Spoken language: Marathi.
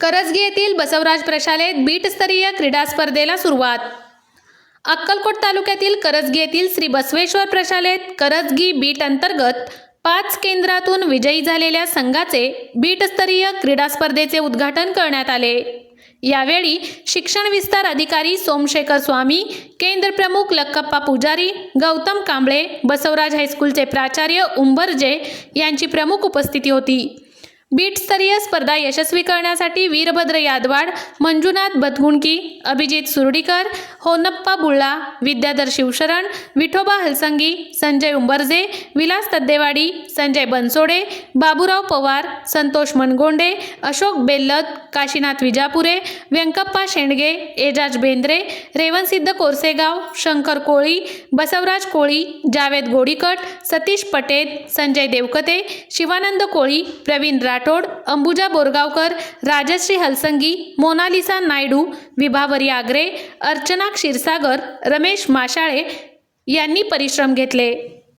करजगी येथील बसवराज प्रशालेत बीटस्तरीय क्रीडा स्पर्धेला सुरुवात. अक्कलकोट तालुक्यातील करजगी येथील श्री बसवेश्वर प्रशालेत करजगी बीट अंतर्गत पाच केंद्रातून विजयी झालेल्या संघाचे बीटस्तरीय क्रीडा स्पर्धेचे उद्घाटन करण्यात आले. यावेळी शिक्षण विस्तार अधिकारी सोमशेखर स्वामी केंद्र प्रमुख लक्कप्पा पुजारी गौतम कांबळे बसवराज हायस्कूलचे प्राचार्य उंबरजे यांची प्रमुख उपस्थिती होती. बीटस्तरीय स्पर्धा यशस्वी करण्यासाठी वीरभद्र यादवाड मंजुनाथ बतगुणकी अभिजित सुरडीकर होनप्पा बुळ्ळा विद्याधर शिवशरण विठोबा हलसंगी संजय उंबरजे विलास तद्देवाडी संजय बनसोडे बाबूराव पवार संतोष मनगोंडे अशोक बेल्लत काशीनाथ विजापुरे व्यंकप्पा शेंडगे एजाज बेंद्रे रेवणसिद्ध कोरसेगाव शंकर कोळी बसवराज कोळी जावेद गोडीकट सतीश पटेल संजय देवकते शिवानंद कोळी प्रवीण राठोड अंबुजा बोरगावकर राजश्री हलसंगी मोनालिसा नायडू विभावरी आगरे अर्चना क्षीरसागर रमेश माशाळे यांनी परिश्रम घेतले.